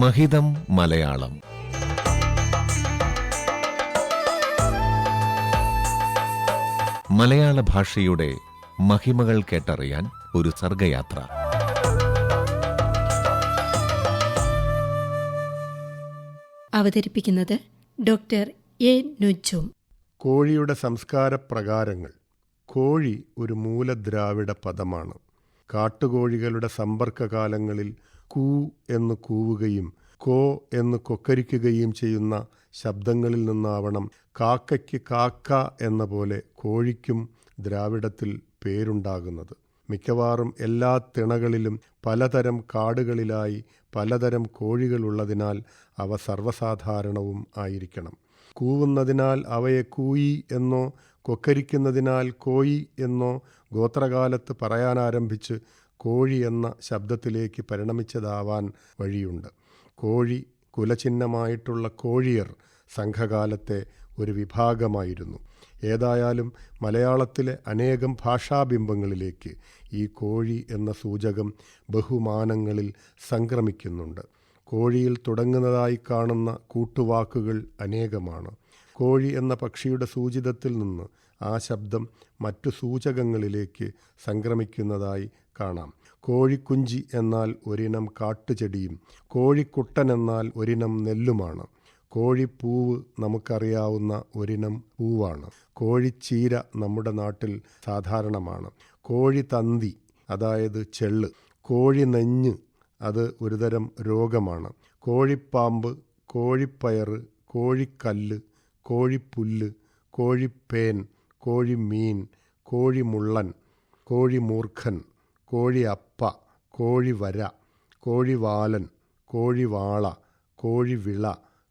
മഹിതം മലയാളം. മലയാള ഭാഷയുടെ മഹിമകൾ കേട്ടറിയാൻ ഒരു സർഗയാത്ര. അവതരിപ്പിക്കുന്നത് ഡോക്ടർ എ നുജും. കോഴിയുടെ സംസ്കാര പ്രകാരങ്ങൾ കോഴി ഒരു മൂലദ്രാവിഡ പദമാണ്. കാട്ടുകോഴികളുടെ സമ്പർക്കകാലങ്ങളിൽ കൂ എന്ന് കൂവുകയും കോ എന്ന് കൊക്കരിക്കുകയും ചെയ്യുന്ന ശബ്ദങ്ങളിൽ നിന്നാവണം കാക്കയ്ക്ക് കാക്ക എന്ന പോലെ കോഴിക്കും ദ്രാവിഡത്തിൽ പേരുണ്ടാകുന്നത്. മിക്കവാറും എല്ലാ തിണകളിലും പലതരം കാടുകളിലായി പലതരം കോഴികളുള്ളതിനാൽ അവ സർവസാധാരണവും ആയിരിക്കണം. കൂവുന്നതിനാൽ അവയെ കൂയി എന്നോ കൊക്കരിക്കുന്നതിനാൽ കോയി എന്നോ ഗോത്രകാലത്ത് പറയാനാരംഭിച്ച് കോഴി എന്ന ശബ്ദത്തിലേക്ക് പരിണമിച്ചതാവാൻ വഴിയുണ്ട്. കോഴി കുലചിഹ്നമായിട്ടുള്ള കോഴിയർ സംഘകാലത്തെ ഒരു വിഭാഗമായിരുന്നു. ഏതായാലും മലയാളത്തിലെ അനേകം ഭാഷാബിംബങ്ങളിലേക്ക് ഈ കോഴി എന്ന സൂചകം ബഹുമാനങ്ങളിൽ സംക്രമിക്കുന്നുണ്ട്. കോഴിയിൽ തുടങ്ങുന്നതായി കാണുന്ന കൂട്ടുവാക്കുകൾ അനേകമാണ്. കോഴി എന്ന പക്ഷിയുടെ സൂചിതത്തിൽ നിന്ന് ആ ശബ്ദം മറ്റു സൂചകങ്ങളിലേക്ക് സംക്രമിക്കുന്നതായി കാണാം. കോഴിക്കുഞ്ചി എന്നാൽ ഒരിനം കാട്ടുചെടിയും കോഴിക്കുട്ടൻ എന്നാൽ ഒരിനം നെല്ലുമാണ്. കോഴിപ്പൂവ് നമുക്കറിയാവുന്ന ഒരിനം പൂവാണ്. കോഴിച്ചീര നമ്മുടെ നാട്ടിൽ സാധാരണമാണ്. കോഴിതന്തി അതായത് ചെള്ള് കോഴി നെഞ്ഞ് അത് ഒരുതരം രോഗമാണ്. കോഴിപ്പാമ്പ് കോഴിപ്പയറ് കോഴിക്കല്ല് കോഴിപ്പുല്ല് കോഴിപ്പേൻ കോഴിമീൻ കോഴിമുള്ളൻ കോഴിമൂർഖൻ കോഴിയപ്പ കോഴിവര കോഴിവാലൻ കോഴിവാള കോഴിവിള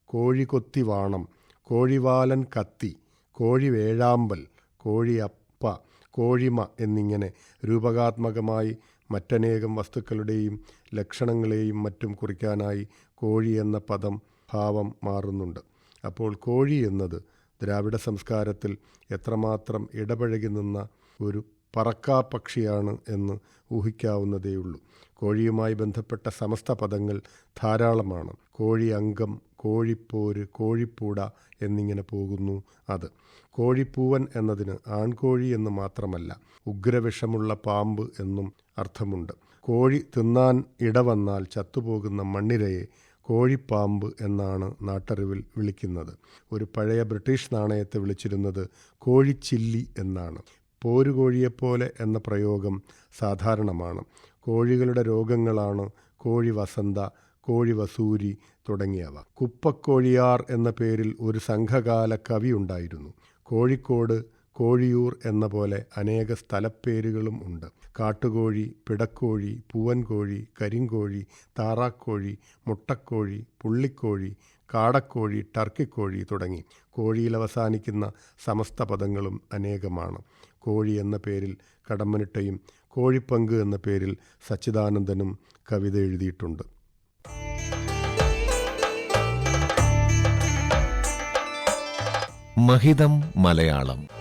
കോഴികൊത്തിവാണം കോഴിവാലൻ കത്തി കോഴിവേഴാമ്പൽ കോഴിയപ്പ കോഴിമ എന്നിങ്ങനെ രൂപകാത്മകമായി മറ്റനേകം വസ്തുക്കളുടെയും ലക്ഷണങ്ങളെയും മറ്റും കുറിക്കാനായി കോഴി എന്ന പദം ഭാവം മാറുന്നുണ്ട്. അപ്പോൾ കോഴി എന്നത് ദ്രാവിഡ സംസ്കാരത്തിൽ എത്രമാത്രം ഇടപഴകി നിന്ന ഒരു പറക്കാപ്പക്ഷിയാണ് എന്ന് ഊഹിക്കാവുന്നതേയുള്ളൂ. കോഴിയുമായി ബന്ധപ്പെട്ട സമസ്ത പദങ്ങൾ ധാരാളമാണ്. കോഴി അംഗം കോഴിപ്പോര് കോഴിപ്പൂട എന്നിങ്ങനെ പോകുന്നു അത്. കോഴിപ്പൂവൻ എന്നതിന് ആൺകോഴി എന്ന് മാത്രമല്ല ഉഗ്രവിഷമുള്ള പാമ്പ് എന്നും അർത്ഥമുണ്ട്. കോഴി തിന്നാൻ ഇടവന്നാൽ ചത്തുപോകുന്ന മണ്ണിരയെ കോഴിപ്പാമ്പ് എന്നാണ് നാട്ടറിവിൽ വിളിക്കുന്നത്. ഒരു പഴയ ബ്രിട്ടീഷ് നാണയത്തെ വിളിച്ചിരുന്നത് കോഴിച്ചില്ലി എന്നാണ്. പോരുകോഴിയെപ്പോലെ എന്ന പ്രയോഗം സാധാരണമാണ്. കോഴികളുടെ രോഗങ്ങളാണ് കോഴി വസന്ത കോഴി വസൂരി തുടങ്ങിയവ. കുപ്പക്കോഴിയാർ എന്ന പേരിൽ ഒരു സംഘകാല കവി ഉണ്ടായിരുന്നു. കോഴിക്കോട് കോഴിയൂർ എന്ന പോലെ അനേക സ്ഥലപ്പേരുകളും ഉണ്ട്. കാട്ടുകോഴി പിടക്കോഴി പൂവൻകോഴി കരിങ്കോഴി താറാക്കോഴി മുട്ടക്കോഴി പുള്ളിക്കോഴി കാടക്കോഴി ടർക്കിക്കോഴി തുടങ്ങി. കോഴിയിൽ അവസാനിക്കുന്ന സമസ്ത പദങ്ങളും അനേകമാണ്. കോഴി എന്ന പേരിൽ കടമ്മനിട്ടയും കോഴിപ്പങ്ക് എന്ന പേരിൽ സച്ചിദാനന്ദനും കവിത എഴുതിയിട്ടുണ്ട്. മഹിതം മലയാളം